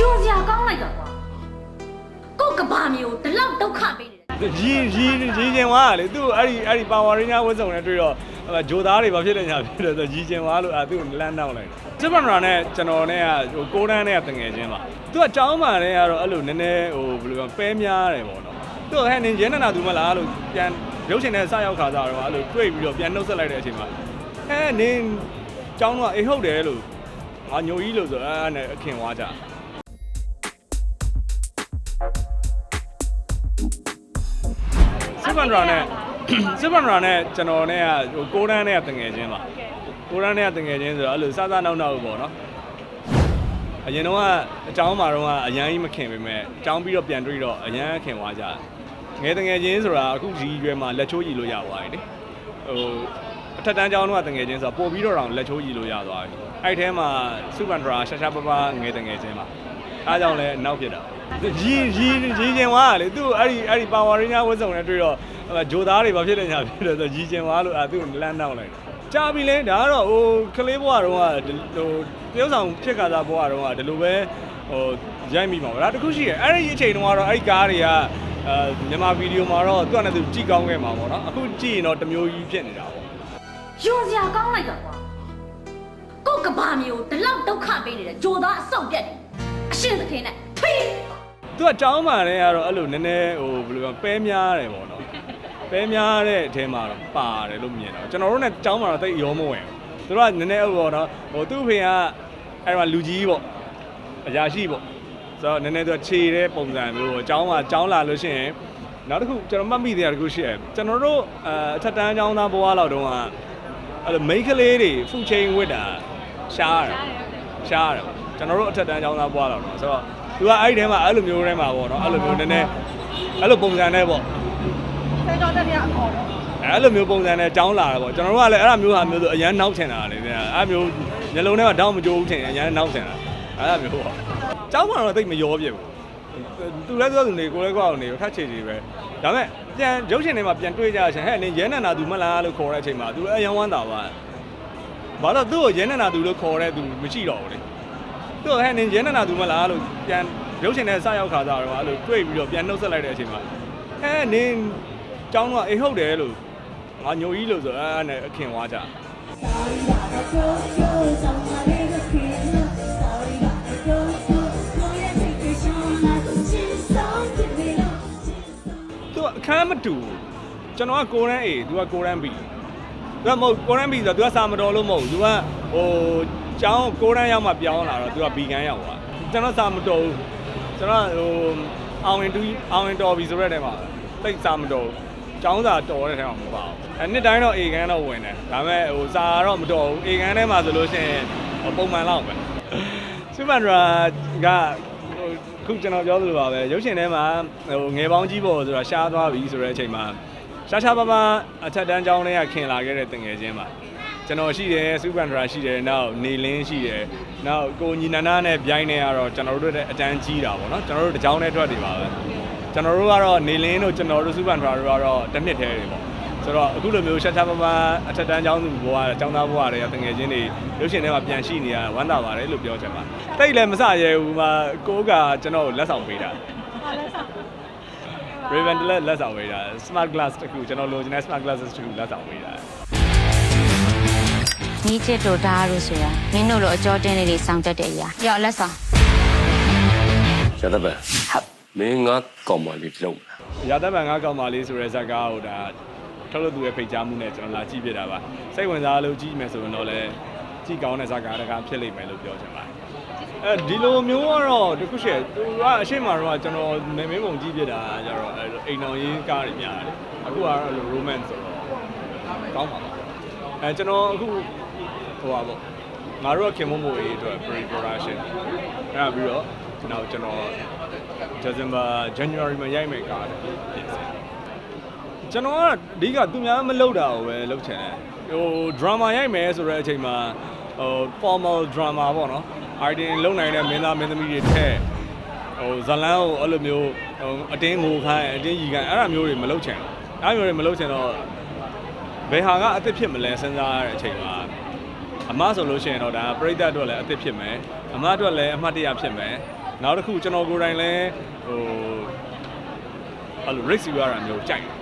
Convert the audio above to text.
ယွန်စရာကောင်းလိုက်တော့ကွာကို့ကဘာမျိုးဒီလောက်ဒုက္ခပေးနေတယ်ရီရီရီကျင်သွားတာလေသူ့အဲ့ဒီအဲ့ဒီပါဝါရင်းညာဝတ်စုံနဲ့တွေ့တော့ဟိုဂျိုသားတွေဘာဖြစ်လဲညာဖြစ်တယ်ဆိုရီကျင်သွားလို့အဲ့သူ့လမ်းနောက်လိုက်တယ်စစ်ပန်ရာနဲ့ကျွန်တော်နဲ့ကဟိုကိုးတန်းနဲ့ကတငယ်ချင်းပါသူကကြောင်းမာနဲ့ကတော့အဲ့လိုနည်းနည်းဟိုဘယ်လိုပြောပဲများတယ်ပေါ့နော်သူကဟဲ့နင်ရဲနနာသူမလားလို့ပြန်ရုပ်ရှင်နဲ့စရောက်ခါစားတော့အဲ့လိုတွေ့ပြီးတော့ပြန်နှုတ်ဆက်လိုက်တဲ့အချိန်မှာဟဲ့နင်ကြောင်းတော့အေးဟုတ်တယ်လို့ငါညိုကြီးလို့ဆိုအဲ့နဲ့အခင်ွားကြ စစ်မန္ဒရာနဲ့စစ်မန္ဒရာနဲ့ကျွန်တော်နဲ့ကဟိုကိုရန်နဲ့ကတငယ်ချင်းပါကိုရန်နဲ့ကတငယ်ချင်းဆိုတော့အဲ့လိုစစနောက်နောက်ပေါ့နော်အရင်တော့အချောင်းမှာတော့အရန်ကြီးမခင်ပေမဲ့အချောင်းပြီးတော့ပြန်တွေ့တော့အရန်ခင်သွားကြတယ်ငယ်တငယ်ချင်းဆိုတာအခုဒီရွယ်မှာလက်ချိုးကြီးလို့ရသွားပြီလေဟိုအထက်တန်းကျောင်းတော့တငယ်ချင်းဆိုတော့ပို့ပြီးတော့တောင်လက်ချိုးကြီးလို့ရသွားပြီအဲ့ထဲမှာစုပန်ဒရာရှာရှာပပငယ်တငယ်ချင်းပါ အားကြောင့်လည်းနောက်ဖြစ်တာရီရီရီကျင်သွားတာလေသူ့အဲ့ဒီအဲ့ဒီပါဝါရင်းညာဝတ်စုံနဲ့တွေ့တော့ဟိုဂျိုသားတွေဘာဖြစ်လဲညာဖြစ်တယ်ဆိုရီကျင်သွားလို့အဲ့သူ့လမ်းနောက်လိုက်တယ်ကြာပြီလေဒါကတော့ဟိုကလေးဘွားတော့ကဟိုတရုပ်ဆောင်ဖြစ်ခါစားဘွားတော့ကဒီလိုပဲဟိုရိုက်မိပါဘူးဒါတခုရှိရအဲ့ဒီအချိန်တုန်းကတော့အဲ့ဒီကားတွေကအဲမြန်မာဗီဒီယိုမှာတော့သူ့အနေနဲ့သူကြည့်ကောင်းခဲ့မှာပေါ့နော်အခုကြည့်ရင်တော့တစ်မျိုးကြီးဖြစ်နေတာပေါ့ယွန်စရာကောင်းလိုက်တော့ကွာကို့ကဘာမျိုးဒီလောက်ဒုက္ခပေးနေတယ်ဂျိုသားအဆောက်ပြက်တယ်အ ရှင်သခင်နဲ့ဖိသူကကြောင်းမာတဲ့ကတော့အဲ့လိုနည်းနည်းဟိုဘယ်လိုပြောပဲများတယ်ပေါ့နော်ပဲများတဲ့အထဲမှာတော့ပါတယ်လို့မြင်တော့ကျွန်တော်တို့နဲ့ကြောင်းမာတော့တိတ်ရောမဝင်ဘူးသူတို့ကနည်းနည်းဟိုပေါ့နော်ဟိုသူ့ဖေကအဲ့မှာလူကြီးပေါ့အရာရှိပေါ့ဆိုတော့နည်းနည်းသူကခြေတဲ့ပုံစံမျိုးပေါ့ကြောင်းမှာကြောင်းလာလို့ရှိရင်နောက်တစ်ခုကျွန်တော်မှတ်မိသေးတာတစ်ခုရှိတယ်ကျွန်တော်တို့အအထက်တန်းကျောင်းသားဘဝလောက်တုန်းကအဲ့လိုမိန်းကလေးတွေဖူချိန်ဝစ်တာရှားတယ်ရှားတယ် ကျွန်တော်တို့အထက်တန်းကျောင်းသားဘဝလောက်တော့ဆိုတော့သူကအဲ့ဒီထဲမှာအဲ့လိုမျိုးထဲမှာပေါ့နော်အဲ့လိုမျိုးနည်းနည်းအဲ့လိုပုံစံနဲ့ပေါ့ဆယ်တော်တက်ရအခေါ်တော့အဲ့လိုမျိုးပုံစံနဲ့ကြောင်းလာတာပေါ့ကျွန်တော်တို့ကလည်းအဲ့လိုမျိုးဟာမျိုးဆိုအရန်နောက်ချင်တာလေအဲ့လိုမျိုးမျိုးလုံးထဲမှာတောင်းမကြိုးဘူးထင်အရန်နောက်ချင်တာအဲ့လိုမျိုးပေါ့ကြောင်းမှာတော့တိတ်မရောပြည့်ဘူးသူလည်းပြောသူနေကိုလည်းကောက်နေထက်ချေချေပဲဒါပေမဲ့ပြန်ရုပ်ရှင်ထဲမှာပြန်တွေ့ကြရချင်းဟဲ့နင်ရဲနန္နာသူမလားလို့ခေါ်တဲ့အချိန်မှာသူအရန်ဝမ်းတာပါဘာလို့သူ့ကိုရဲနန္နာသူလို့ခေါ်တဲ့သူမရှိတော့ဘူးလေ သူ့ဟဲ့နင်ရဲနန္နာသူမလားလို့ပြန်ရုပ်ရှင်ထဲစရောက်ခါစားတော့အဲ့လိုတွေ့ပြီးတော့ပြန်နှုတ်ဆက်လိုက်တဲ့အချိန်မှာဟဲ့နင်ကျောင်းတော့အေးဟုတ်တယ်လို့ငါညိုကြီးလို့ဆိုအဲ့နဲ့အခင်ွားကြသူကအခန်းမတူဘူးကျွန်တော်ကကိုရန် A သူကကိုရန် B သူကမဟုတ်ကိုရန် B ဆိုတော့သူကစာမတော်လို့မဟုတ်ဘူးသူကဟို ကျောင်းကိုရန်ရောက်မှပြောင်းလာတော့သူက B ကန်းရောက်သွားကျွန်တော်စာမတော်ဘူးကျွန်တော်ဟိုအောင်ဝင်တူအောင်ဝင်တော်ပြီဆိုတဲ့တဲမှာတိတ်စာမတော်ဘူးကျောင်းစာတော်တဲ့ထဲမှာမပါဘူးအဲနှစ်တိုင်းတော့ A ကန်းတော့ဝင်တယ်ဒါပေမဲ့ဟိုစာတော့မတော်ဘူး A ကန်းထဲမှာဆိုလို့ရှိရင်ဟိုပုံမှန်လောက်ပဲစူပန်ဒရာကဟိုခုကျွန်တော်ပြောသလိုပါပဲရုပ်ရှင်ထဲမှာဟိုငယ်ပေါင်းကြီးပေါ်ဆိုတာရှားသွားပြီဆိုတဲ့အချိန်မှာရှားရှားပါပါအထက်တန်းကျောင်းတွေကခင်လာခဲ့တဲ့တငယ်ချင်းပါ ကျွန်တော်ရှိတယ်စူပန်ဒရာရှိတယ်နောက်နေလင်းရှိတယ်နောက်ကိုညီနန္ဒနဲ့ဗျိုင်းနေကတော့ကျွန်တော်တို့တဲ့အတန်းကြီးတာပေါ့နော်ကျွန်တော်တို့တစ်ကြောင်းနဲ့ထွက်တွေပါပဲကျွန်တော်တို့ကတော့နေလင်းတို့ကျွန်တော်တို့စူပန်ဒရာတို့ကတော့တစ်နှစ်တည်းတွေပေါ့ဆိုတော့အခုလိုမျိုးရှားရှားပါပါအထက်တန်းကျောင်းသူဘဝကျောင်းသားဘဝတွေကတငယ်ချင်းတွေရုပ်ရှင်ထဲမှာပြန်ရှိနေရဝမ်းသာပါတယ်လို့ပြောချင်ပါတိတ်လည်းမစရဲဘူးမှာကိုကကျွန်တော်ကိုလက်ဆောင်ပေးတာဟာလဲဆောက် Raven တလက်လက်ဆောင်ပေးတာ smart glass တခုကျွန်တော်လိုချင်တဲ့ smart glasses တခုလက်ဆောင်ပေးတာ နီးချစ်တို့ဒါတို့ဆိုတာမင်းတို့လိုအကြောတင်းလေးတွေစောင့်တတ်တဲ့အရာကြောက်လက်ဆောင်ရသပန်ဟုတ်မင်းငါကောင်မလေးလုံးမလားရာသက်ပံငါကောင်မလေးဆိုတဲ့ဇာတ်ကားကိုဒါထုတ်လို့သူရဲ့ဖိတ်ကြားမှုနဲ့ကျွန်တော်လာကြည့်ပြတာပါစိတ်ဝင်စားလို့ကြည့်မယ်ဆိုရင်တော့လည်းကြည့်ကောင်းတဲ့ဇာတ်ကားတကားဖြစ်လိမ့်မယ်လို့ပြောချင်ပါတယ်အဲဒီလိုမျိုးကတော့တခုရှိတယ်သူကအရှိမတော့ကျွန်တော်နေမင်းပုံကြည့်ပြတာကြတော့အဲအိမ်တော်ရေးကားတွေများတယ်အခုကတော့အဲ့လို romance ဆိုတော့ကောင်းပါပါအဲကျွန်တော်အခု ဟိုပါပေါ့ငါတို့ကခင်မမို့ရေးအတွက် pre production အဲ့ဒါပြီးတော့နောက်ကျွန်တော် December January မှာရိုက်မယ်ကားတယ်ပြင်ဆင်ကျွန်တော်ကအဓိကသူများမလုပ်တာကိုပဲလုပ်ချင်တယ်ဟို drama ရိုက်မယ်ဆိုတဲ့အချိန်မှာဟို formal drama ပေါ့နော် item လုံနိုင်တဲ့မင်းသားမင်းသမီးတွေထက်ဟိုဇလန်းကိုအဲ့လိုမျိုးဟိုအတင်းငိုခိုင်းအတင်းရီခိုင်းအဲ့ဒါမျိုးတွေမလုပ်ချင်ဘူးအဲ့ဒါမျိုးတွေမလုပ်ချင်တော့ဘယ်ဟာကအစ်စ်ဖြစ်မလဲစဉ်းစားရတဲ့အချိန်မှာ အမဆိုလို့ရှိရင်တော့ဒါပရိသတ်အတွက်လည်းအသစ်ဖြစ်မယ်အမအတွက်လည်းအမှတ်တရဖြစ်မယ်နောက်တစ်ခုကျွန်တော်ကိုယ်တိုင်လည်းဟိုအဲ့လို risk ယူရတာမျိုးကြိုက်တယ်